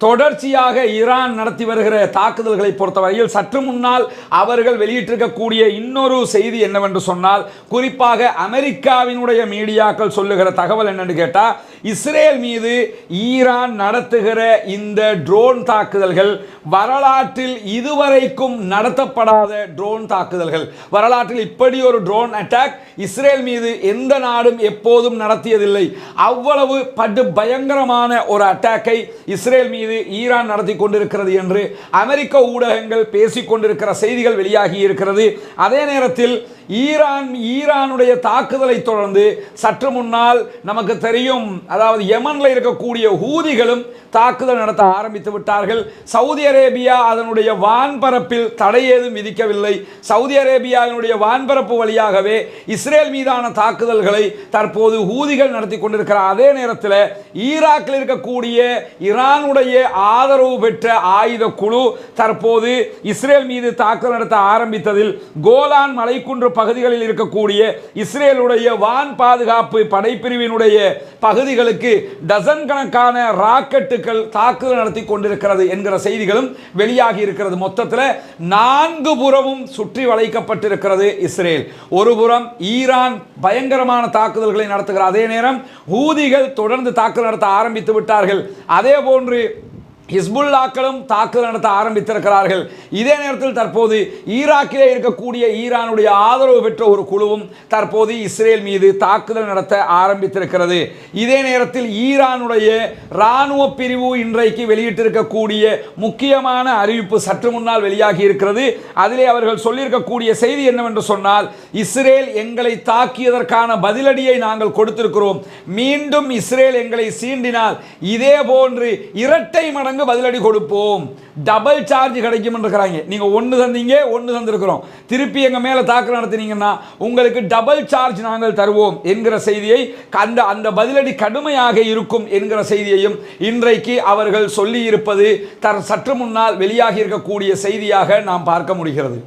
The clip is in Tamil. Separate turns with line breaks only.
தொடர்ச்சியாக ஈரான் நடத்தி வருகிற தாக்குதல்களை பொறுத்தவரையில் சற்று முன்னால் அவர்கள் வெளியிட்டிருக்கக்கூடிய இன்னொரு செய்தி என்னவென்று சொன்னால் குறிப்பாக அமெரிக்காவினுடைய மீடியாக்கள் சொல்லுகிற தகவல் என்னன்னு கேட்டால் இஸ்ரேல் மீது ஈரான் நடத்துகிற இந்த ட்ரோன் தாக்குதல்கள் வரலாற்றில் இதுவரைக்கும் நடத்தப்படாத ட்ரோன் தாக்குதல்கள். வரலாற்றில் இப்படி ஒரு ட்ரோன் அட்டாக் இஸ்ரேல் மீது எந்த நாடும் எப்போதும் நடத்தியதில்லை. அவ்வளவு படு பயங்கரமான ஒரு அட்டாக்கை இஸ்ரேல் மீது ஈரான் நடத்தி கொண்டிருக்கிறது என்று அமெரிக்க ஊடகங்கள் பேசிக்கொண்டிருக்கிற செய்திகள் வெளியாகி இருக்கிறது. அதே நேரத்தில் ஈரான் ஈரானுடைய தாக்குதலை தொடர்ந்து சற்று முன்னால் நமக்கு தெரியும் அதாவது யமனில் இருக்கக்கூடிய ஹூதிகளும் தாக்குதல் நடத்த ஆரம்பித்து விட்டார்கள். சவுதி அரேபியா அதனுடைய வான்பரப்பில் தடை ஏதும் விதிக்கவில்லை. சவுதி அரேபியாவினுடைய வான்பரப்பு வழியாகவே இஸ்ரேல் மீதான தாக்குதல்களை தற்போது ஹூதிகள் நடத்தி கொண்டிருக்கிற அதே நேரத்தில் ஈராக்கில் இருக்கக்கூடிய ஈரானுடைய ஆதரவு பெற்ற ஆயுத குழு தற்போது இஸ்ரேல் மீது தாக்குதல் நடத்த ஆரம்பித்ததில் கோலான் மலைக்குன்று பகுதிகளில் இருக்கக்கூடிய இஸ்ரேலுடைய வான் பாதுகாப்பு படைப்பிரிவினுடைய பகுதிகளுக்கு டசன் கணக்கான ராக்கெட்டுகள் தாக்குதல் நடத்தி கொண்டிருக்கிறது என்கிற செய்திகளும் வெளியாகி இருக்கிறது. மொத்தத்தில் நான்கு புறமும் சுற்றி வளைக்கப்பட்டிருக்கிறது இஸ்ரேல். ஒரு புறம் ஈரான் பயங்கரமான தாக்குதல்களை நடத்துகிற அதே நேரம் ஊதிகள் தொடர்ந்து தாக்குதல் நடத்த ஆரம்பித்து விட்டார்கள். அதே போன்று ஹிஸ்புல்லாக்களும் தாக்குதல் நடத்த ஆரம்பித்திருக்கிறார்கள். இதே நேரத்தில் தற்போது ஈராக்கிலே இருக்கக்கூடிய ஈரானுடைய ஆதரவு பெற்ற ஒரு குழுவும் தற்போது இஸ்ரேல் மீது தாக்குதல் நடத்த ஆரம்பித்திருக்கிறது. இதே நேரத்தில் ஈரானுடைய இராணுவ பிரிவு இன்றைக்கு வெளியிட்டிருக்கக்கூடிய முக்கியமான அறிவிப்பு சற்று முன்னால் வெளியாகி இருக்கிறது. அதிலே அவர்கள் சொல்லியிருக்கக்கூடிய செய்தி என்னவென்று சொன்னால் இஸ்ரேல் எங்களை தாக்கியதற்கான பதிலடியை நாங்கள் கொடுத்திருக்கிறோம். மீண்டும் இஸ்ரேல் எங்களை சீண்டினால் இதே போன்று இரட்டை மடங்கு பதிலடி கொடுப்போம்? டபுள் சார்ஜ் கிடைக்கும் இருக்கிறாங்க நீங்க ஒன்று தந்தீங்க ஒன்று தந்திருக்கிறோம். திருப்பி எங்க மேல தாக்குதல் நடத்தினீங்கன்னா உங்களுக்கு டபுள் சார்ஜ் நாங்கள் தருவோம் என்கிற செய்தியை அந்த அந்த பதிலடி கடுமையாக இருக்கும் என்கிற செய்தியையும் இன்றைக்கு அவர்கள் சொல்லி இருப்பது தர் சற்று முன்னால் வெளியாகி இருக்கக்கூடிய செய்தியாக நாம் பார்க்க முடிகிறது.